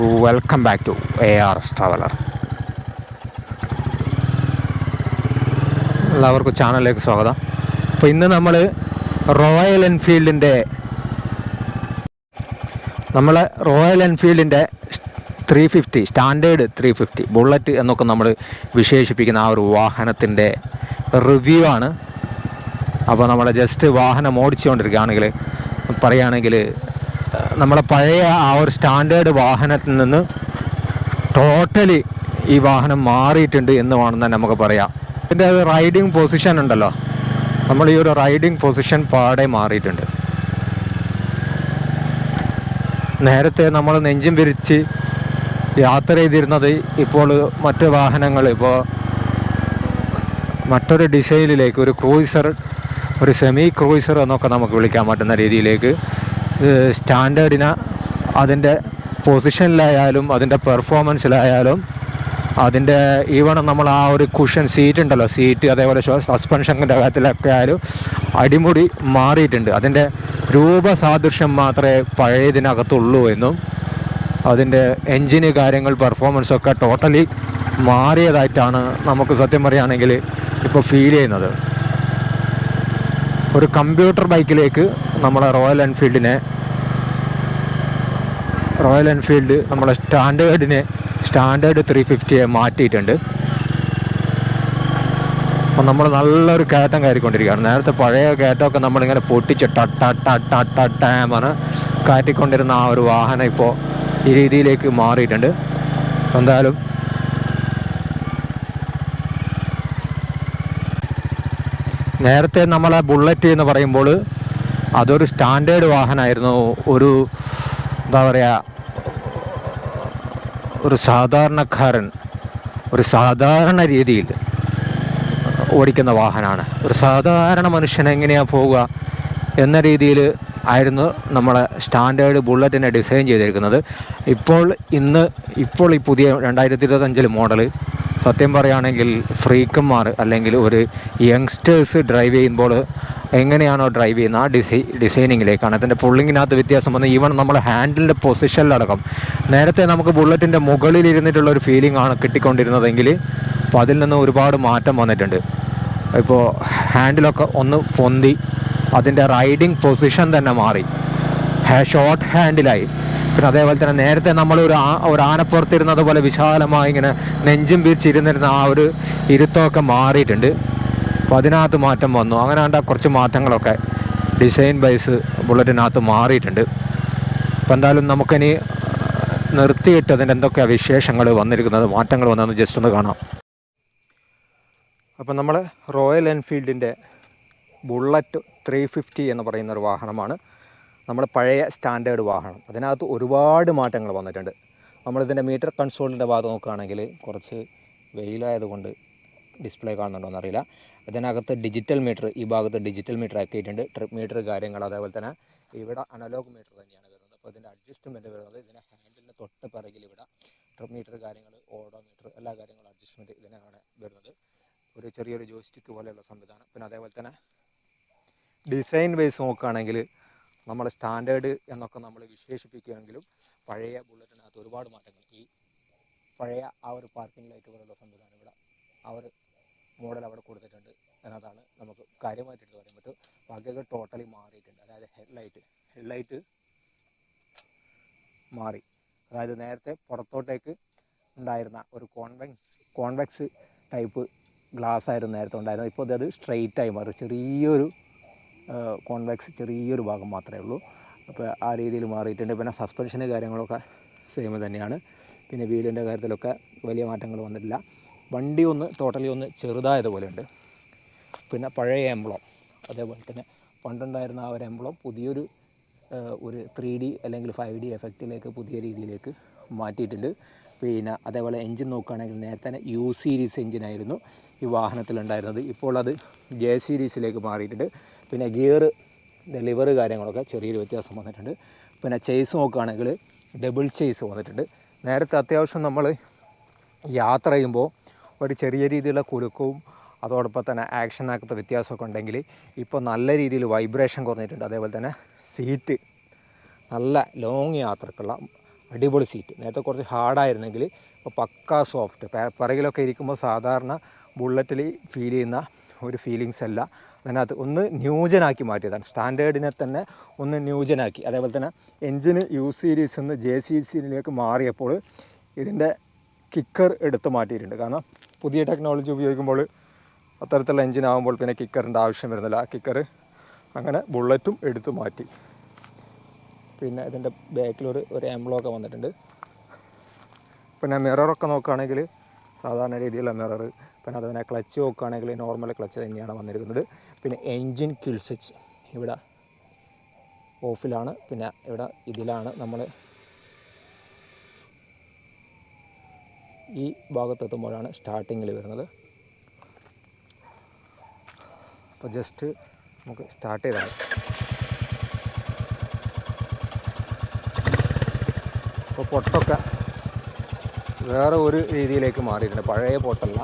Welcome back to A R S traveller എല്ലാവർക്കും ചാനലിലേക്ക് സ്വാഗതം. അപ്പോൾ ഇന്ന് നമ്മൾ റോയൽ എൻഫീൽഡിന്റെ നമ്മൾ Royal എൻഫീൽഡിന്റെ three fifty standard three fifty Bullet എന്നൊക്കെ നമ്മൾ വിശേഷിപ്പിക്കുന്ന ആ ഒരു വാഹനത്തിന്റെ റിവ്യൂ ആണ്. അപ്പോൾ നമ്മൾ ജസ്റ്റ് വാഹനം ഓടിച്ചുകൊണ്ടിരിക്കുകയാണെങ്കിൽ പറയുകയാണെങ്കിൽ നമ്മളെ പഴയ ആ ഒരു സ്റ്റാൻഡേർഡ് വാഹനത്തിൽ നിന്ന് ടോട്ടലി ഈ വാഹനം മാറിയിട്ടുണ്ട് എന്ന് വേണം തന്നെ നമുക്ക് പറയാം. ഇതിന്റെ റൈഡിങ് പൊസിഷൻ ഉണ്ടല്ലോ. നമ്മൾ ഈ ഒരു റൈഡിങ് പൊസിഷൻ പാടെ മാറിയിട്ടുണ്ട്. നേരത്തെ നമ്മൾ നെഞ്ചും വിരിച്ച് യാത്ര ചെയ്തിരുന്നത് ഇപ്പോൾ മറ്റ് വാഹനങ്ങൾ ഇപ്പോൾ മറ്റൊരു ഡിസൈനിലേക്ക് ഒരു ക്രൂയിസർ ഒരു സെമി ക്രൂയിസർ എന്നൊക്കെ നമുക്ക് വിളിക്കാൻ പറ്റുന്ന രീതിയിലേക്ക് സ്റ്റാൻഡേർഡിന് അതിന്റെ പൊസിഷനിലായാലും അതിന്റെ പെർഫോമൻസിലായാലും അതിന്റെ ഈവൺ നമ്മൾ ആ ഒരു കുഷൻ സീറ്റ് ഉണ്ടല്ലോ സീറ്റ് അതേപോലെ സസ്പെൻഷന്റെ കാര്യത്തിലൊക്കെ ആയാലും അടിമുടി മാറിയിട്ടുണ്ട്. അതിന്റെ രൂപസാദൃശ്യം മാത്രമേ പഴയതിനകത്തുള്ളൂ എന്നും അതിന്റെ എൻജിന് കാര്യങ്ങൾ പെർഫോമൻസ് ഒക്കെ ടോട്ടലി മാറിയതായിട്ടാണ് നമുക്ക് സത്യം പറയുകയാണെങ്കിൽ ഇപ്പോൾ ഫീൽ ചെയ്യുന്നത്. ഒരു കമ്പ്യൂട്ടർ ബൈക്കിലേക്ക് നമ്മളെ റോയൽ എൻഫീൽഡിനെ റോയൽ എൻഫീൽഡ് നമ്മളെ സ്റ്റാൻഡേർഡിനെ സ്റ്റാൻഡേർഡ് ത്രീ ഫിഫ്റ്റിയെ മാറ്റിയിട്ടുണ്ട്. അപ്പം നമ്മൾ നല്ലൊരു കയറ്റം കയറിക്കൊണ്ടിരിക്കുകയാണ്. നേരത്തെ പഴയ കയറ്റമൊക്കെ നമ്മളിങ്ങനെ പൊട്ടിച്ച് ടട്ട ടട്ട ടട്ടാമണ് കയറ്റിക്കൊണ്ടിരുന്ന ആ ഒരു വാഹനം ഇപ്പോൾ ഈ രീതിയിലേക്ക് മാറിയിട്ടുണ്ട്. എന്തായാലും നേരത്തെ നമ്മളെ ബുള്ളറ്റ് എന്ന് പറയുമ്പോൾ അതൊരു സ്റ്റാൻഡേർഡ് വാഹനമായിരുന്നു. ഒരു എന്താ പറയുക ഒരു സാധാരണക്കാരൻ ഒരു സാധാരണ രീതിയിൽ ഓടിക്കുന്ന വാഹനമാണ്. ഒരു സാധാരണ മനുഷ്യൻ എങ്ങനെയാണ് പോവുക എന്ന രീതിയിൽ ആയിരുന്നു നമ്മളെ സ്റ്റാൻഡേർഡ് ബുള്ളറ്റിനെ ഡിസൈൻ ചെയ്തിരിക്കുന്നത്. ഇപ്പോൾ ഇന്ന് ഇപ്പോൾ ഈ പുതിയ രണ്ടായിരത്തി ഇരുപത്തഞ്ചിൽ മോഡൽ സത്യം പറയുകയാണെങ്കിൽ ഫ്രീക്കന്മാർ അല്ലെങ്കിൽ ഒരു യങ്സ്റ്റേഴ്സ് ഡ്രൈവ് ചെയ്യുമ്പോൾ എങ്ങനെയാണോ ഡ്രൈവ് ചെയ്യുന്നത്? ആ ഡിസൈ ഡിസൈനിങ്ങിലേക്കാണ്. അതിന്റെ പുള്ളിങ്ങിനകത്ത് വ്യത്യാസം വന്ന് ഈവൺ നമ്മൾ ഹാൻഡിലിന്റെ പൊസിഷനിലടക്കം നേരത്തെ നമുക്ക് ബുള്ളറ്റിന്റെ മുകളിൽ ഇരുന്നിട്ടുള്ള ഒരു ഫീലിംഗ് ആണ് കിട്ടിക്കൊണ്ടിരുന്നതെങ്കിൽ അപ്പോൾ അതിൽ നിന്ന് ഒരുപാട് മാറ്റം വന്നിട്ടുണ്ട്. ഇപ്പോൾ ഹാൻഡിലൊക്കെ ഒന്ന് പൊന്തി അതിന്റെ റൈഡിങ് പൊസിഷൻ തന്നെ മാറി. ഷോർട്ട് ഹാൻഡിലായി പിന്നെ അതേപോലെ തന്നെ നേരത്തെ നമ്മൾ ഒരു ഒരു ആനപ്പുറത്തിരുന്നത് പോലെ വിശാലമായി ഇങ്ങനെ നെഞ്ചും പിരിച്ചിരുന്നിരുന്ന ആ ഒരു ഇരുത്തമൊക്കെ മാറിയിട്ടുണ്ട്. അപ്പോൾ അതിനകത്ത് മാറ്റം വന്നു. അങ്ങനെ കണ്ട കുറച്ച് മാറ്റങ്ങളൊക്കെ ഡിസൈൻ ബൈസ് ബുള്ളറ്റിനകത്ത് മാറിയിട്ടുണ്ട്. അപ്പോൾ എന്തായാലും നമുക്കിനി നിർത്തിയിട്ട് അതിന്റെ എന്തൊക്കെയാണ് വിശേഷങ്ങൾ വന്നിരിക്കുന്നത് മാറ്റങ്ങൾ വന്നതെന്ന് ജസ്റ്റ് ഒന്ന് കാണാം. അപ്പോൾ നമ്മൾ റോയൽ എൻഫീൽഡിന്റെ ബുള്ളറ്റ് ത്രീ ഫിഫ്റ്റി എന്ന് പറയുന്ന ഒരു വാഹനമാണ്. നമ്മൾ പഴയ സ്റ്റാൻഡേർഡ് വാഹനം. അതിനകത്ത് ഒരുപാട് മാറ്റങ്ങൾ വന്നിട്ടുണ്ട്. നമ്മളിതിന്റെ മീറ്റർ കൺസോളിന്റെ ഭാഗത്ത് നോക്കുകയാണെങ്കിൽ കുറച്ച് വെയിലായതുകൊണ്ട് ഡിസ്പ്ലേ കാണുന്നുണ്ടോ എന്നറിയില്ല. അതിനകത്ത് ഡിജിറ്റൽ മീറ്റർ ഈ ഭാഗത്ത് ഡിജിറ്റൽ മീറ്റർ ആക്കിയിട്ടുണ്ട്. ട്രിപ്പ് മീറ്റർ കാര്യങ്ങൾ അതേപോലെ തന്നെ ഇവിടെ അനലോഗ് മീറ്റർ തന്നെയാണ് വരുന്നത്. അപ്പോൾ ഇതിന്റെ അഡ്ജസ്റ്റ്മെന്റ് വരുന്നത് ഇതിന്റെ ഹാൻഡിലിന്റെ തൊട്ട് പിറകിൽ ഇവിടെ ട്രിപ്പ് മീറ്റർ കാര്യങ്ങൾ ഓഡോമീറ്റർ എല്ലാ കാര്യങ്ങളും അഡ്ജസ്റ്റ്മെന്റ് ഇതിനാണ് വരുന്നത്. ഒരു ചെറിയൊരു ജോസ്റ്റിക്ക് പോലെയുള്ള സംവിധാനം. പിന്നെ അതേപോലെ തന്നെ ഡിസൈൻ വൈസ് നോക്കുകയാണെങ്കിൽ നമ്മൾ സ്റ്റാൻഡേർഡ് എന്നൊക്കെ നമ്മൾ വിശേഷിപ്പിക്കുകയെങ്കിലും പഴയ ബുള്ളറ്റിനകത്ത് ഒരുപാട് മാറ്റങ്ങൾ. ഈ പഴയ ആ ഒരു പാർക്കിംഗ് ലൈറ്റ് പോലുള്ള സംവിധാനം ഇവിടെ ആ ഒരു മോഡൽ അവിടെ കൊടുത്തിട്ടുണ്ട് എന്നതാണ് നമുക്ക് കാര്യമായിട്ട് എടുത്ത് പറയാൻ പറ്റും. ബാക്കിയൊക്കെ ടോട്ടലി മാറിയിട്ടുണ്ട്. അതായത് ഹെഡ്ലൈറ്റ് ഹെഡ്ലൈറ്റ് മാറി. അതായത് നേരത്തെ പുറത്തോട്ടേക്ക് ഉണ്ടായിരുന്ന ഒരു കോൺവെക്സ് കോൺവെക്സ് ടൈപ്പ് ഗ്ലാസ് ആയിരുന്നു നേരത്തെ ഉണ്ടായിരുന്നത്. ഇപ്പോൾ അത് സ്ട്രെയിറ്റ് ആയി മാറി. ചെറിയൊരു കോൺവെക്സ് ചെറിയൊരു ഭാഗം മാത്രമേ ഉള്ളൂ. അപ്പോൾ ആ രീതിയിൽ മാറിയിട്ടുണ്ട്. പിന്നെ സസ്പെൻഷന് കാര്യങ്ങളൊക്കെ സെയിം തന്നെയാണ്. പിന്നെ വീലിന്റെ കാര്യത്തിലൊക്കെ വലിയ മാറ്റങ്ങൾ വന്നിട്ടില്ല. വണ്ടി ഒന്ന് ടോട്ടലി ഒന്ന് ചെറുതായതുപോലെ ഉണ്ട്. പിന്നെ പഴയ എംബ്ലം അതേപോലെ തന്നെ പണ്ടുണ്ടായിരുന്ന ആ ഒരു എംബ്ലം പുതിയൊരു ഒരു ത്രീ ഡി അല്ലെങ്കിൽ ഫൈവ് ഡി എഫക്റ്റിലേക്ക് പുതിയ രീതിയിലേക്ക് മാറ്റിയിട്ടുണ്ട്. പിന്നെ അതേപോലെ എൻജിൻ നോക്കുകയാണെങ്കിൽ നേരത്തെ യു സീരീസ് എൻജിനായിരുന്നു ഈ വാഹനത്തിലുണ്ടായിരുന്നത്. ഇപ്പോൾ അത് ജെ സീരീസിലേക്ക് മാറിയിട്ടുണ്ട്. പിന്നെ ഗിയർ ഡെലിവറി കാര്യങ്ങളൊക്കെ ചെറിയൊരു വ്യത്യാസം വന്നിട്ടുണ്ട്. പിന്നെ ചെയ്സ് നോക്കുകയാണെങ്കിൽ ഡബിൾ ചെയ്സ് വന്നിട്ടുണ്ട്. നേരത്തെ അത്യാവശ്യം നമ്മൾ യാത്ര ചെയ്യുമ്പോൾ ഒരു ചെറിയ രീതിയിലുള്ള കുലുക്കവും അതോടൊപ്പം തന്നെ ആക്ഷനാക്കത്തെ വ്യത്യാസമൊക്കെ ഉണ്ടെങ്കിൽ ഇപ്പോൾ നല്ല രീതിയിൽ വൈബ്രേഷൻ കുറഞ്ഞിട്ടുണ്ട്. അതേപോലെ തന്നെ സീറ്റ് നല്ല ലോങ് യാത്രക്കുള്ള അടിപൊളി സീറ്റ് നേരത്തെ കുറച്ച് ഹാർഡായിരുന്നെങ്കിൽ ഇപ്പോൾ പക്കാ സോഫ്റ്റ് പിറകിലൊക്കെ ഇരിക്കുമ്പോൾ സാധാരണ ബുള്ളറ്റിൽ ഫീൽ ചെയ്യുന്ന ഒരു ഫീലിങ്സ് അല്ല. അതിനകത്ത് ഒന്ന് ന്യൂജനാക്കി മാറ്റിയതാണ്. സ്റ്റാൻഡേർഡിനെ തന്നെ ഒന്ന് ന്യൂജനാക്കി. അതേപോലെ തന്നെ എൻജിന് യു സീരീസ് നിന്ന് ജെ സി സീരിയിലേക്ക് മാറിയപ്പോൾ ഇതിന്റെ കിക്കർ എടുത്ത് മാറ്റിയിട്ടുണ്ട്. കാരണം പുതിയ ടെക്നോളജി ഉപയോഗിക്കുമ്പോൾ അത്തരത്തിലുള്ള എൻജിൻ ആകുമ്പോൾ പിന്നെ കിക്കറിന്റെ ആവശ്യം വരുന്നില്ല. ആ കിക്കർ അങ്ങനെ ബുള്ളറ്റും എടുത്തു മാറ്റി. പിന്നെ ഇതിന്റെ ബാക്കിലൊരു ഒരു എംബ്ലോക്കെ വന്നിട്ടുണ്ട്. പിന്നെ മിററൊക്കെ നോക്കുകയാണെങ്കിൽ സാധാരണ രീതിയിലുള്ള മിറർ പിന്നെ അതുപോലെ ക്ലച്ച് നോക്കുകയാണെങ്കിൽ നോർമൽ ക്ലച്ച് തന്നെയാണ് വന്നിരിക്കുന്നത്. പിന്നെ എൻജിൻ കിൽ സ്വിച്ച് ഇവിടെ ഓഫിലാണ്. പിന്നെ ഇവിടെ ഇതിലാണ് നമ്മൾ ഈ ഭാഗത്തെത്തുമ്പോഴാണ് സ്റ്റാർട്ടിങ്ങിൽ വരുന്നത്. അപ്പോൾ ജസ്റ്റ് നമുക്ക് സ്റ്റാർട്ട് ചെയ്താൽ അപ്പോൾ പൊട്ടൊക്കെ വേറെ ഒരു രീതിയിലേക്ക് മാറിയിട്ടുണ്ട്. പഴയ പോട്ടല്ല.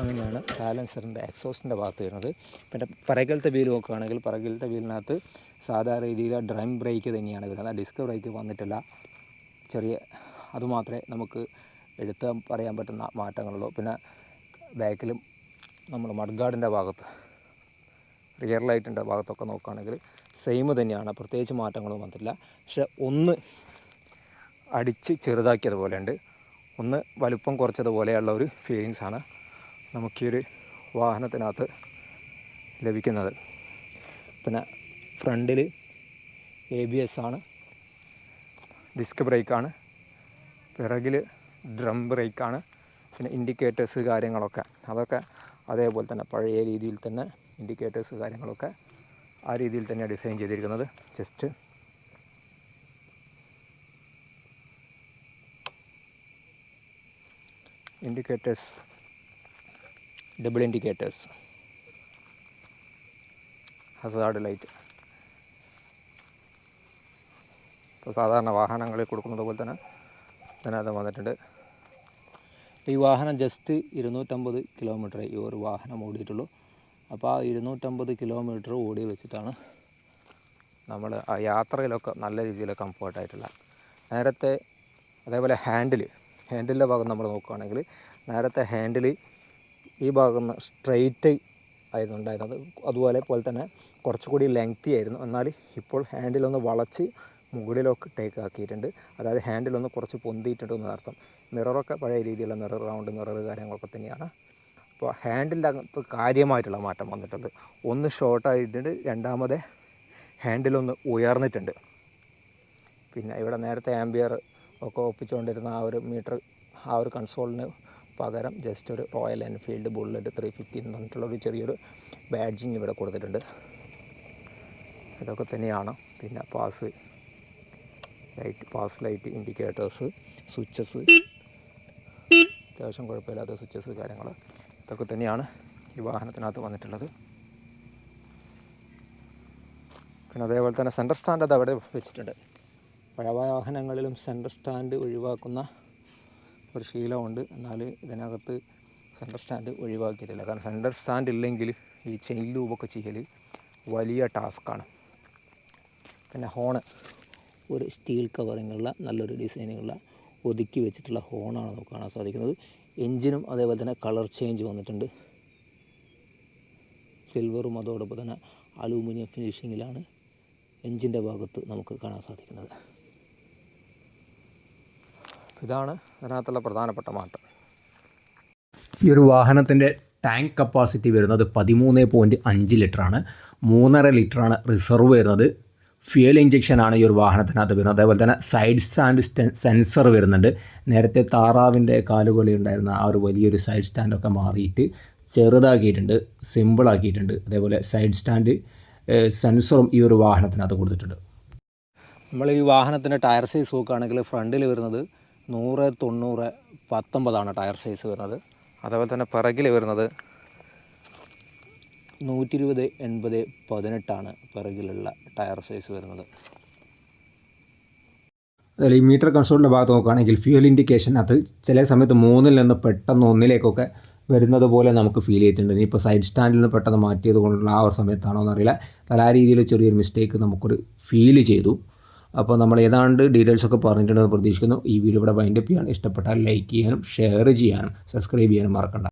അങ്ങനെയാണ് സാലൻസറിന്റെ എക്സോസിന്റെ ഭാഗത്ത് വരുന്നത്. പിന്നെ പറകിലത്തെ വീൽ നോക്കുകയാണെങ്കിൽ പറകിലത്തെ വീലിനകത്ത് സാധാരണ രീതിയിൽ ഡ്രം ബ്രേക്ക് തന്നെയാണ് വരുന്നത്. ഡിസ്ക് ബ്രേക്ക് വന്നിട്ടില്ല. ചെറിയ അതുമാത്രമേ നമുക്ക് എടുത്ത് പറയാൻ പറ്റുന്ന മാറ്റങ്ങളുള്ളൂ. പിന്നെ ബാക്കിലും നമ്മൾ മഡ്ഗാർഡിന്റെ ഭാഗത്ത് റിയർ ലൈറ്റിന്റെ ഭാഗത്തൊക്കെ നോക്കുകയാണെങ്കിൽ സെയിം തന്നെയാണ്. പ്രത്യേകിച്ച് മാറ്റങ്ങളൊന്നും വന്നിട്ടില്ല. പക്ഷെ ഒന്ന് അടിച്ച് ചെറുതാക്കിയതുപോലെ ഉണ്ട് ഒന്ന് വലുപ്പം കുറച്ചതുപോലെയുള്ള ഒരു ഫീലിങ്സ് ആണ് നമുക്ക് ഈ ഒരു വാഹനത്തിനകത്ത് ലഭിക്കുന്നത്. പിന്നെ ഫ്രണ്ടിൽ എ ബി എസ് ആണ്. ഡിസ്ക് ബ്രേക്കാണ് പിറകിൽ ഡ്രം ബ്രേക്കാണ് പിന്നെ ഇൻഡിക്കേറ്റേഴ്സ് കാര്യങ്ങളൊക്കെ. അതൊക്കെ അതേപോലെ തന്നെ പഴയ രീതിയിൽ തന്നെ ഇൻഡിക്കേറ്റേഴ്സ് കാര്യങ്ങളൊക്കെ ആ രീതിയിൽ തന്നെയാണ് ഡിസൈൻ ചെയ്തിരിക്കുന്നത്. Just indicators double indicators hazard light ഇപ്പോൾ സാധാരണ വാഹനങ്ങളിൽ കൊടുക്കുന്നത് പോലെ തന്നെ ഇതിനകത്ത് വന്നിട്ടുണ്ട്. ഈ വാഹനം ജസ്റ്റ് ഇരുന്നൂറ്റമ്പത് കിലോമീറ്റർ ഈ ഒരു വാഹനം ഓടിയിട്ടുള്ളൂ. അപ്പോൾ ആ ഇരുന്നൂറ്റമ്പത് കിലോമീറ്റർ ഓടി വെച്ചിട്ടാണ് നമ്മൾ ആ യാത്രയിലൊക്കെ നല്ല രീതിയിൽ കംഫർട്ടായിട്ടുള്ള നേരത്തെ അതേപോലെ ഹാൻഡിൽ ഹാൻഡിലിന്റെ ഭാഗം നമ്മൾ നോക്കുകയാണെങ്കിൽ നേരത്തെ ഹാൻഡിൽ ഈ ഭാഗം സ്ട്രെയിറ്റ് ആയിരുന്നു ഉണ്ടായിരുന്നത്. അതുപോലെ പോലെ തന്നെ കുറച്ചുകൂടി ലെങ്തി ആയിരുന്നു. എന്നാൽ ഇപ്പോൾ ഹാൻഡിലൊന്ന് വളച്ച് മുകളിലൊക്കെ ടേക്ക് ആക്കിയിട്ടുണ്ട്. അതായത് ഹാൻഡിലൊന്ന് കുറച്ച് പൊന്തിയിട്ടുണ്ട് എന്നർത്ഥം. മിററൊക്കെ പഴയ രീതിയിലുള്ള മിറർ റൗണ്ട് മിറർ കാര്യങ്ങളൊക്കെ തന്നെയാണ്. അപ്പോൾ ഹാൻഡിലിന്റെ അകത്ത് കാര്യമായിട്ടുള്ള മാറ്റം വന്നിട്ടുണ്ട്. ഒന്ന് ഷോർട്ടായിട്ടുണ്ട് രണ്ടാമത് ഹാൻഡിലൊന്ന് ഉയർന്നിട്ടുണ്ട്. പിന്നെ ഇവിടെ നേരത്തെ ആംബിയർ ഒക്കെ ഒപ്പിച്ചുകൊണ്ടിരുന്ന ആ ഒരു മീറ്റർ ആ ഒരു കൺസോളിന് പകരം ജസ്റ്റ് ഒരു Royal Enfield Bullet three fifty എന്ന് പറഞ്ഞിട്ടുള്ള ഒരു ചെറിയൊരു ബാഡ്ജിങ് ഇവിടെ കൊടുത്തിട്ടുണ്ട്. ഇതൊക്കെ തന്നെയാണ്. പിന്നെ pass light pass light indicators switches അത്യാവശ്യം കുഴപ്പമില്ലാത്ത സ്വിച്ചസ് കാര്യങ്ങൾ ഇതൊക്കെ തന്നെയാണ് ഈ വാഹനത്തിനകത്ത് വന്നിട്ടുള്ളത്. പിന്നെ അതേപോലെ തന്നെ സെന്റർ സ്റ്റാൻഡ് അത് അവിടെ വെച്ചിട്ടുണ്ട്. പഴയ വാഹനങ്ങളിലും സെന്റർ സ്റ്റാൻഡ് ഒഴിവാക്കുന്ന ഒരു ശീലമുണ്ട്. എന്നാൽ ഇതിനകത്ത് സെന്റർ സ്റ്റാൻഡ് ഒഴിവാക്കിയിട്ടില്ല. കാരണം സെന്റർ സ്റ്റാൻഡ് ഇല്ലെങ്കിൽ ഈ ചെയിൻ ലൂബൊക്കെ ചെയ്യൽ വലിയ ടാസ്ക്കാണ് പിന്നെ ഹോണ് ഒരു സ്റ്റീൽ കവറിങ്ങുള്ള നല്ലൊരു ഡിസൈനിങ്ങുള്ള ഒതുക്കി വെച്ചിട്ടുള്ള ഹോണാണ് നമുക്ക് കാണാൻ സാധിക്കുന്നത്. എൻജിനും അതേപോലെ തന്നെ കളർ ചേഞ്ച് വന്നിട്ടുണ്ട്. സിൽവറും അതോടൊപ്പം തന്നെ അലൂമിനിയം ഫിനിഷിങ്ങിലാണ് എൻജിന്റെ ഭാഗത്ത് നമുക്ക് കാണാൻ സാധിക്കുന്നത്. ഇതാണ് അതിനകത്തുള്ള പ്രധാനപ്പെട്ട മാറ്റം. ഈ ഒരു വാഹനത്തിന്റെ ടാങ്ക് കപ്പാസിറ്റി വരുന്നത് പതിമൂന്ന് പോയിന്റ് അഞ്ച് ലിറ്ററാണ്. മൂന്നര ലിറ്ററാണ് റിസർവ് വരുന്നത്. ഫ്യൂൽ ഇഞ്ചക്ഷനാണ് ഈ ഒരു വാഹനത്തിനകത്ത് വരുന്നത്. അതേപോലെ തന്നെ സൈഡ് സ്റ്റാൻഡ് സെൻസർ വരുന്നുണ്ട്. നേരത്തെ താറാവിന്റെ കാലുകൊലി ഉണ്ടായിരുന്ന ആ ഒരു വലിയൊരു സൈഡ് സ്റ്റാൻഡൊക്കെ മാറിയിട്ട് ചെറുതാക്കിയിട്ടുണ്ട് സിമ്പിളാക്കിയിട്ടുണ്ട് അതേപോലെ സൈഡ് സ്റ്റാൻഡ് സെൻസറും ഈ ഒരു വാഹനത്തിനകത്ത് കൊടുത്തിട്ടുണ്ട്. നമ്മൾ ഈ വാഹനത്തിന്റെ ടയർ സൈസ് നോക്കുകയാണെങ്കിൽ ഫ്രണ്ടിൽ വരുന്നത് നൂറ് തൊണ്ണൂറ് പത്തൊമ്പതാണ് ടയർ സൈസ് വരുന്നത്. അതേപോലെ തന്നെ പിറകിൽ വരുന്നത് നൂറ്റി ഇരുപത് എൺപത് പതിനെട്ടാണ് പിറകിലുള്ള ടയർ സൈസ് വരുന്നത്. അതുപോലെ ഈ മീറ്റർ കൺസോളിന്റെ ഭാഗത്ത് നോക്കുകയാണെങ്കിൽ ഫ്യൂൽ ഇൻഡിക്കേഷൻ അത് ചില സമയത്ത് മൂന്നിൽ നിന്ന് പെട്ടെന്ന് ഒന്നിലേക്കൊക്കെ വരുന്നത് പോലെ നമുക്ക് ഫീൽ ചെയ്തിട്ടുണ്ട്. ഇനിയിപ്പോൾ സൈഡ് സ്റ്റാൻഡിൽ നിന്ന് പെട്ടെന്ന് മാറ്റിയത് കൊണ്ടുള്ള ആ ഒരു സമയത്താണോ എന്നറിയില്ല. എന്നാൽ ആ രീതിയിൽ ചെറിയൊരു മിസ്റ്റേക്ക് നമുക്കൊരു ഫീൽ ചെയ്തു. അപ്പോൾ നമ്മൾ ഏതാണ്ട് ഡീറ്റെയിൽസ് ഒക്കെ പറഞ്ഞിട്ടുണ്ടെന്ന് പ്രതീക്ഷിക്കുന്നു. ഈ വീഡിയോ ഇവിടെ വൈൻഡപ്പ് ചെയ്യാൻ ഇഷ്ടപ്പെട്ടാൽ ലൈക്ക് ചെയ്യാനും ഷെയർ ചെയ്യാനും സബ്സ്ക്രൈബ് ചെയ്യാനും മറക്കണ്ട.